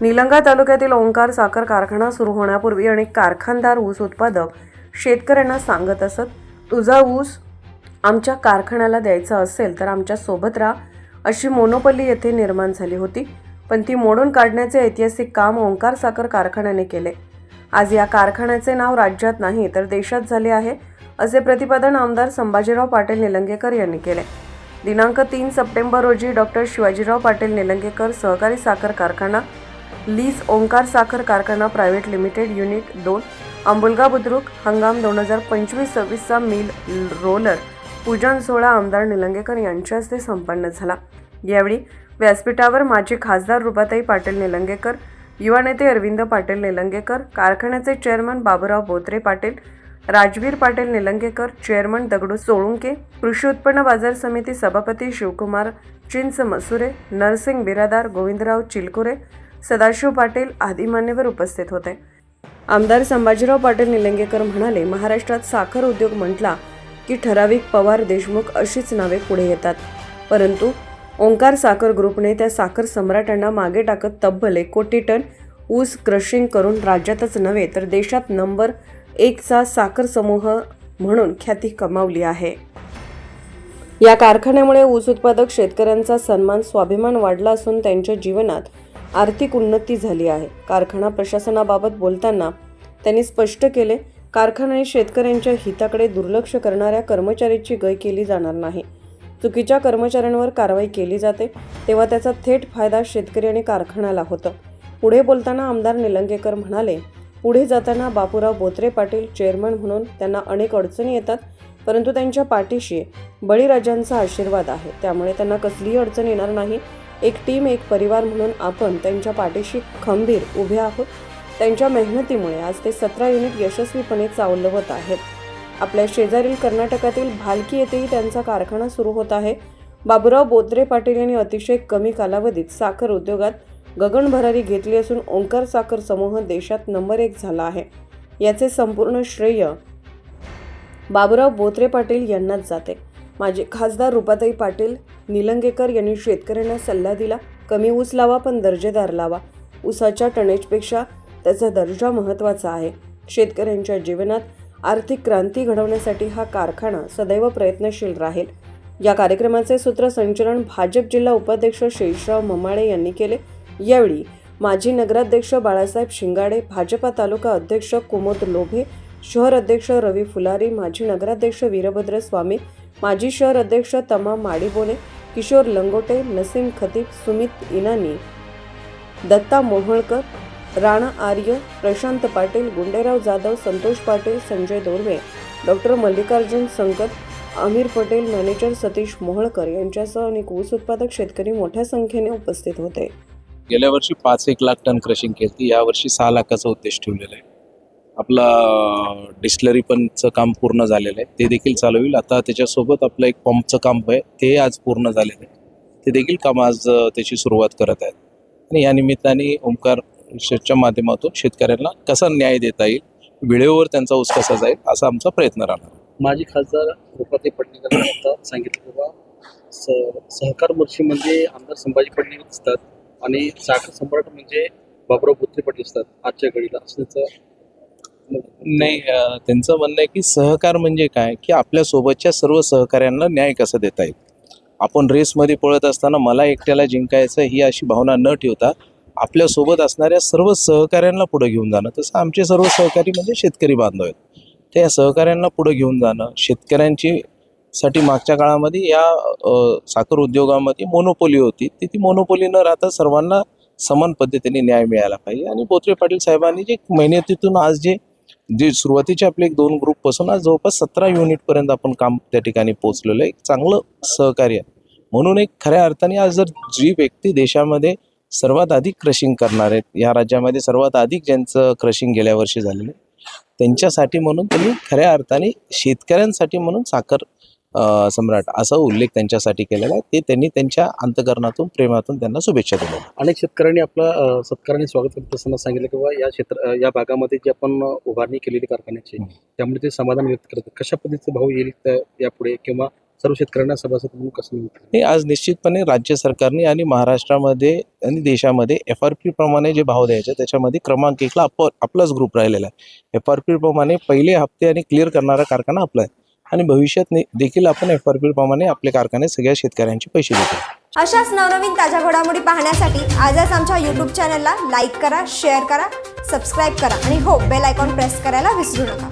निलंगा तालुक्यातील ओंकार साखर कारखाना सुरू होण्यापूर्वी अनेक कारखानदार ऊस उत्पादक शेतकऱ्यांना सांगत असत तुझा ऊस आमच्या कारखान्याला द्यायचा असेल तर आमच्यासोबत राहा. अशी मोनोपल्ली येथे निर्माण झाली होती पण ती मोडून काढण्याचे ऐतिहासिक काम ओंकार साखर कारखान्याने केले. आज या कारखान्याचे नाव राज्यात नाही तर देशात झाले आहे असे प्रतिपादन आमदार संभाजीराव पाटील निलंगेकर यांनी केले. दिनांक तीन सप्टेंबर रोजी डॉक्टर शिवाजीराव पाटील निलंगेकर सहकारी साखर कारखाना लीज ओंकार साखर कारखाना प्रायव्हेट लिमिटेड युनिट दोन अंबुलगा बुद्रुक हंगाम दोन हजार पंचवीस सव्वीसचा मिल रोलर पूजन सोहळा आमदार निलंगेकर यांच्या हस्ते संपन्न झाला. यावेळी व्यासपीठावर माजी खासदार रुपाताई पाटील निलंगेकर युवा नेते अरविंद पाटील निलंगेकर कारखान्याचे चेअरमन बाबुराव बोत्रे पाटील राजवीर पाटील निलंगेकर चेअरमन दगडू सोळुंके कृषी उत्पन्न बाजार समिती सभापती शिवकुमार चिंच मसुरे नरसिंग बिरादार गोविंदराव चिलकुरे सदाशिव पाटील आदी मान्यवर उपस्थित होते. आमदार संभाजीराव पाटील निलंगेकर म्हणाले महाराष्ट्रात साखर उद्योग म्हटला की ठराविक पवार देशमुख अशीच नावे पुढे येतात. परंतु ओंकार साखर ग्रुपने त्या साखर सम्राटांना मागे टाकत तब्बल एक कोटी टन ऊस क्रशिंग करून राज्यातच नव्हे तर देशात नंबर एकचा साखर समूह म्हणून ख्याती कमावली आहे. या कारखान्यामुळे ऊस उत्पादक शेतकऱ्यांचा सन्मान स्वाभिमान वाढला असून त्यांच्या जीवनात आर्थिक उन्नती झाली आहे. कारखाना प्रशासनाबाबत बोलताना त्यांनी स्पष्ट केले कारखाने शेतकऱ्यांच्या हिताकडे दुर्लक्ष करणाऱ्या कर्मचाऱ्याची गय केली जाणार नाही. चुकीच्या कर्मचाऱ्यांवर कारवाई केली जाते तेव्हा त्याचा थेट फायदा शेतकरी आणि कारखान्याला होतो. पुढे बोलताना आमदार निलंगेकर म्हणाले पुढे जाताना बापूराव बोत्रे पाटील चेअरमन म्हणून त्यांना अनेक अडचणी येतात परंतु त्यांच्या पाठीशी बळीराजांचा आशीर्वाद आहे. त्यामुळे त्यांना कसलीही अडचण येणार नाही एक टीम एक परिवार म्हणून आपण त्यांच्या पाठीशी खंबीर उभे आहोत. त्यांच्या मेहनतीमुळे आज ते सतरा युनिट यशस्वीपणे चालवत आहेत. आपल्या शेजारील कर्नाटकातील भालकी येथेही त्यांचा कारखाना सुरू होत आहे. बाबुराव बोत्रे पाटील यांनी अतिशय कमी कालावधीत साखर उद्योगात गगनभरारी घेतली असून ओंकार साखर समूह देशात नंबर एक झाला आहे. याचे संपूर्ण श्रेय बाबुराव बोत्रे पाटील यांनाच जाते. माजी खासदार रुपाताई पाटील निलंगेकर यांनी शेतकऱ्यांना सल्ला दिला. कमी ऊस लावा पण दर्जेदार लावा. ऊसाच्या टनेजपेक्षा त्याचा दर्जा महत्त्वाचा आहे. शेतकऱ्यांच्या जीवनात आर्थिक क्रांती घडवण्यासाठी हा कारखाना सदैव प्रयत्नशील राहील. या कार्यक्रमाचे सूत्रसंचलन भाजप जिल्हा उपाध्यक्ष शेषराव ममाळे यांनी केले. यावेळी माजी नगराध्यक्ष बाळासाहेब शिंगाडे भाजपा तालुका अध्यक्ष कुमोद लोभे शहर अध्यक्ष रवी फुलारी माजी नगराध्यक्ष वीरभद्र स्वामी माजी शहर अध्यक्ष तमाम माडीबोने किशोर लंगोटे नसीम खतीब सुमित इनानी दत्ता मोहोळकर राणा आर्य प्रशांत पाटील गुंडेराव जाधव संतोष पाटील संजय दोर्वे डॉक्टर मल्लिकार्जुन संकत आमिर पटेल मॅनेजर सतीश मोहोळकर यांच्यासह अनेक ऊस उत्पादक शेतकरी मोठ्या संख्येने उपस्थित होते. गेल्या वर्षी पाच एक लाख टन क्रशिंग केली या वर्षी सहा लाखाचा उद्देश ठेवलेला आहे. आपला डिस्लरी पणचं काम पूर्ण झालेलं आहे. ते देखील चालू होईल. आता त्याच्यासोबत आपलं एक पंपचं काम आहे. ते आज पूर्ण झालेलं आहे. ते देखील काम आज त्याची सुरुवात करत आहेत. आणि या निमित्ताने ओंकार च्या माध्यमातून शेतकऱ्यांना कसा न्याय देता येईल वेळेवर त्यांचा ऊस कसा जाईल असा आमचा प्रयत्न राहणार माजी खासदार रुपाते पडणेकर आता सांगितलं बाबा स- सहकार मोर्ची म्हणजे आमदार संभाजी पडणेकर दिसतात आणि साखर सम्राट म्हणजे बाबुराव बुत्रे पाटील असतात आजच्या घडीला. असं त्याचं नाही त्यांचं म्हणणं आहे की सहकार म्हणजे काय? की आपल्या सोबतच्या सर्व सहकाऱ्यांना न्याय कसा देता येईल? आपण रेसमध्ये पळत असताना मला एकट्याला जिंकायचं ही अशी भावना न ठेवता आपल्यासोबत असणाऱ्या सर्व सहकाऱ्यांना पुढे घेऊन जाणं. तसं आमचे सर्व सहकारी म्हणजे शेतकरी बांधव आहेत. त्या सहकाऱ्यांना पुढे घेऊन जाणं शेतकऱ्यांची साठी मागच्या काळामध्ये या अ, साखर उद्योगामध्ये मोनोपोली होती. ती ती मोनोपोली न राहता सर्वांना समान पद्धतीने न्याय मिळाला पाहिजे. आणि बोत्रे पाटील साहेबांनी जे मेहनतीतून आज जे जे सुरुवातीचे आपले एक दोन ग्रुपपासून आज जवळपास सतरा युनिटपर्यंत आपण काम त्या ठिकाणी पोहोचलेलं आहे. एक चांगलं सहकार्य म्हणून एक खऱ्या अर्थाने आज जर जी व्यक्ती देशामध्ये सर्वात अधिक क्रशिंग करणार आहेत या राज्यामध्ये सर्वात अधिक ज्यांचं क्रशिंग गेल्या वर्षी झालेलं आहे त्यांच्यासाठी म्हणून त्यांनी खऱ्या अर्थाने शेतकऱ्यांसाठी म्हणून साखर सम्राट असा उल्लेख त्यांच्यासाठी केलेला आहे. ते त्यांनी त्यांच्या अंतकरणातून प्रेमातून त्यांना शुभेच्छा दिल्या. अनेक शेतकऱ्यांनी आपलं सत्काराने स्वागत करत असताना सांगितलं की बा या क्षेत्र या भागामध्ये जी आपण उभारणी केलेली कारखान्याची. त्यामुळे ते समाधान व्यक्त करतात कशा पद्धतीचा भाव येईल यापुढे किंवा सर्व शेतकऱ्यांना सभासद म्हणून कसं मिळतं हे आज निश्चितपणे राज्य सरकारने आणि महाराष्ट्रामध्ये आणि देशामध्ये एफ आर पी प्रमाणे जे भाव द्यायचे त्याच्यामध्ये क्रमांक एकला आप आपलाच ग्रुप राहिलेला आहे. एफ आर पी प्रमाणे पहिले हप्ते आणि क्लिअर करणारा कारखाना आपला आहे. आणि भविष्यात देखील आपण एफ आर पी प्रमाणे आपले कारखाने सगळ्या शेतकऱ्यांचे पैसे देतो. अशाच नवनवीन ताज्या घडामोडी पाहण्यासाठी आजच आमच्या यूट्यूब चॅनलला लाईक करा शेअर करा सबस्क्राईब करा. आणि हो बेल आयकॉन प्रेस करायला विसरू नका.